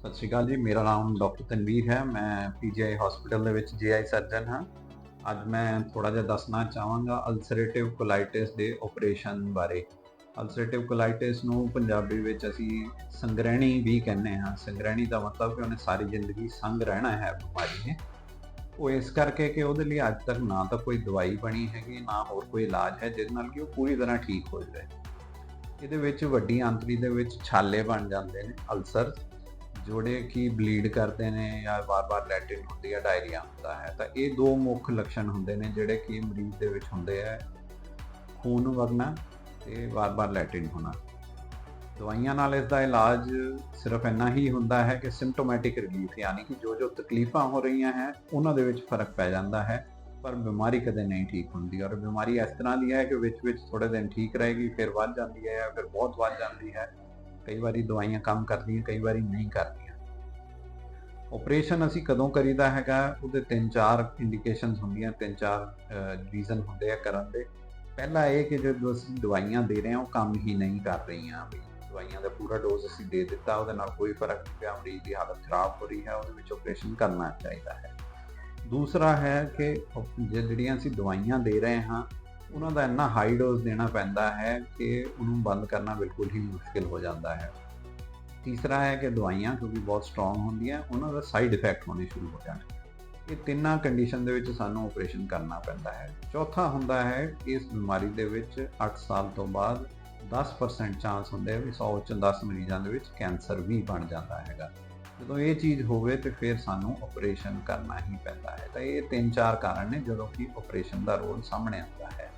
ਸਤਿ ਸ਼੍ਰੀ ਅਕਾਲ ਜੀ, ਮੇਰਾ ਨਾਮ ਡਾਕਟਰ ਤਨਵੀਰ ਹੈ, ਮੈਂ ਪੀਜੀਆਈ ਹਸਪੀਟਲ ਦੇ ਵਿੱਚ ਜੀਆਈ ਸਰਜਨ ਹਾਂ। ਅੱਜ ਮੈਂ ਥੋੜਾ ਜਿਹਾ ਦੱਸਣਾ ਚਾਹਾਂਗਾ ਅਲਸਰੇਟਿਵ ਕੋਲਾਈਟਿਸ ਦੇ ਆਪਰੇਸ਼ਨ ਬਾਰੇ। ਅਲਸਰੇਟਿਵ ਕੋਲਾਈਟਿਸ ਨੂੰ ਪੰਜਾਬੀ ਵਿੱਚ ਅਸੀਂ ਸੰਗ੍ਰਹਿਣੀ ਵੀ ਕਹਿੰਦੇ ਹਾਂ। ਸੰਗ੍ਰਹਿਣੀ ਦਾ ਮਤਲਬ ਕਿ ਉਹਨੇ ਸਾਰੀ ਜ਼ਿੰਦਗੀ ਸੰਗ ਰਹਿਣਾ ਹੈ ਬਿਮਾਰੀ ਨੇ। ਉਹ ਇਸ ਕਰਕੇ ਕਿ ਉਹਦੇ ਲਈ ਅੱਜ ਤੱਕ ਨਾ ਤਾਂ ਕੋਈ ਦਵਾਈ ਬਣੀ ਹੈਗੀ, ਨਾ ਹੋਰ ਕੋਈ ਇਲਾਜ ਹੈ, ਜਿਹਦੇ ਨਾਲ ਕਿ ਉਹ ਪੂਰੀ ਤਰ੍ਹਾਂ ਠੀਕ ਹੋ ਜਾਵੇ। ਇਹਦੇ ਵਿੱਚ ਵੱਡੀ ਆਂਤਰੀ ਦੇ ਵਿੱਚ ਛਾਲੇ ਬਣ ਜਾਂਦੇ ਨੇ ਅਲਸਰ ਜੋੜੇ ਕਿ ਬਲੀਡ ਕਰਦੇ ਨੇ ਜਾਂ ਵਾਰ-ਵਾਰ ਲੈਟਿਨ ਹੁੰਦੀ ਹੈ ਡਾਇਰੀਆ ਹੁੰਦਾ ਹੈ, ਤਾਂ ਇਹ ਦੋ ਮੁੱਖ ਲੱਛਣ ਹੁੰਦੇ ਨੇ ਜਿਹੜੇ ਕਿ ਮਰੀਜ਼ ਦੇ ਵਿੱਚ ਹੁੰਦੇ ਆ। ਖੂਨ ਵਗਣਾ ਤੇ ਵਾਰ-ਵਾਰ ਲੈਟਿਨ ਹੋਣਾ। ਦਵਾਈਆਂ ਨਾਲ ਇਸ ਦਾ ਇਲਾਜ ਸਿਰਫ ਇੰਨਾ ਹੀ ਹੁੰਦਾ ਹੈ ਕਿ ਸਿੰਪਟੋਮੈਟਿਕ ਰਿਲੀਫ ਯਾਨੀ ਕਿ ਜੋ ਜੋ ਤਕਲੀਫਾਂ ਹੋ ਰਹੀਆਂ ਹੈ, ਉਹਨਾਂ ਦੇ ਵਿੱਚ ਫ਼ਰਕ ਪੈ ਜਾਂਦਾ ਹੈ, ਪਰ ਬਿਮਾਰੀ ਕਦੇ ਨਹੀਂ ਠੀਕ ਹੁੰਦੀ। ਔਰ ਬਿਮਾਰੀ ਇਸ ਤਰ੍ਹਾਂ ਦੀ ਹੈ ਕਿ ਵਿੱਚ ਵਿੱਚ ਥੋੜੇ ਦਿਨ ਠੀਕ ਰਹੇਗੀ, ਫਿਰ ਵੱਧ ਜਾਂਦੀ ਹੈ ਜਾਂ ਫਿਰ ਬਹੁਤ ਵੱਧ ਜਾਂਦੀ ਹੈ। ਕਈ ਵਾਰੀ ਦਵਾਈਆਂ ਕੰਮ ਕਰਦੀਆਂ, ਕਈ ਵਾਰੀ ਨਹੀਂ ਕਰਦੀਆਂ। ਆਪਰੇਸ਼ਨ ਅਸੀਂ ਕਦੋਂ ਕਰੀਦਾ ਹੈਗਾ, ਉਹਦੇ ਤਿੰਨ ਚਾਰ ਇੰਡੀਕੇਸ਼ਨਸ ਹੁੰਦੀਆਂ, ਤਿੰਨ ਚਾਰ ਰੀਜ਼ਨ ਹੁੰਦੇ ਆ ਕਰਨ ਦੇ। ਪਹਿਲਾ ਇਹ ਕਿ ਜਦੋਂ ਅਸੀਂ ਦਵਾਈਆਂ ਦੇ ਰਹੇ ਹਾਂ, ਉਹ ਕੰਮ ਹੀ ਨਹੀਂ ਕਰ ਰਹੀਆਂ ਵੀ। ਦਵਾਈਆਂ ਦਾ ਪੂਰਾ ਡੋਜ਼ ਅਸੀਂ ਦੇ ਦਿੱਤਾ, ਉਹਦੇ ਨਾਲ ਕੋਈ ਫ਼ਰਕ ਨਹੀਂ ਪਿਆ, ਮਰੀਜ਼ ਦੀ ਹਾਲਤ ਖਰਾਬ ਹੋ ਰਹੀ ਹੈ, ਉਹਦੇ ਵਿੱਚ ਆਪਰੇਸ਼ਨ ਕਰਨਾ ਚਾਹੀਦਾ ਹੈ। ਦੂਸਰਾ ਹੈ ਕਿ ਜਿਹੜੀਆਂ ਅਸੀਂ ਦਵਾਈਆਂ ਦੇ ਰਹੇ ਹਾਂ ਉਹਨਾਂ ਦਾ ਇੰਨਾ ਹਾਈ ਡੋਜ਼ ਦੇਣਾ ਪੈਂਦਾ ਹੈ ਕਿ ਉਹਨੂੰ ਬੰਦ ਕਰਨਾ ਬਿਲਕੁਲ ਹੀ ਮੁਸ਼ਕਿਲ ਹੋ ਜਾਂਦਾ ਹੈ। ਤੀਸਰਾ ਹੈ ਕਿ ਦਵਾਈਆਂ, ਕਿਉਂਕਿ ਬਹੁਤ ਸਟਰੋਂਗ ਹੁੰਦੀਆਂ, ਉਹਨਾਂ ਦਾ ਸਾਈਡ ਇਫੈਕਟ ਹੋਣੇ ਸ਼ੁਰੂ ਹੋ ਜਾਂਦੇ ਇਹ ਤਿੰਨਾਂ ਕੰਡੀਸ਼ਨ ਦੇ ਵਿੱਚ ਸਾਨੂੰ ਆਪਰੇਸ਼ਨ ਕਰਨਾ ਪੈਂਦਾ ਹੈ। ਚੌਥਾ ਹੁੰਦਾ ਹੈ, ਇਸ ਬਿਮਾਰੀ ਦੇ ਵਿੱਚ 8 ਸਾਲ ਤੋਂ ਬਾਅਦ 10% ਚਾਂਸ ਹੁੰਦੇ ਆ ਵੀ 100 ਚ 10 ਮਰੀਜ਼ਾਂ ਦੇ ਵਿੱਚ ਕੈਂਸਰ ਵੀ ਬਣ ਜਾਂਦਾ ਹੈਗਾ। ਜਦੋਂ ਇਹ ਚੀਜ਼ ਹੋਵੇ ਤੇ ਫਿਰ ਸਾਨੂੰ ਆਪਰੇਸ਼ਨ ਕਰਨਾ ਹੀ ਪੈਂਦਾ ਹੈ। ਤਾਂ ਇਹ ਤਿੰਨ ਚਾਰ ਕਾਰਨ ਨੇ ਜਦੋਂ ਕਿ ਆਪਰੇਸ਼ਨ ਦਾ ਰੋਲ ਸਾਹਮਣੇ ਆਉਂਦਾ ਹੈ।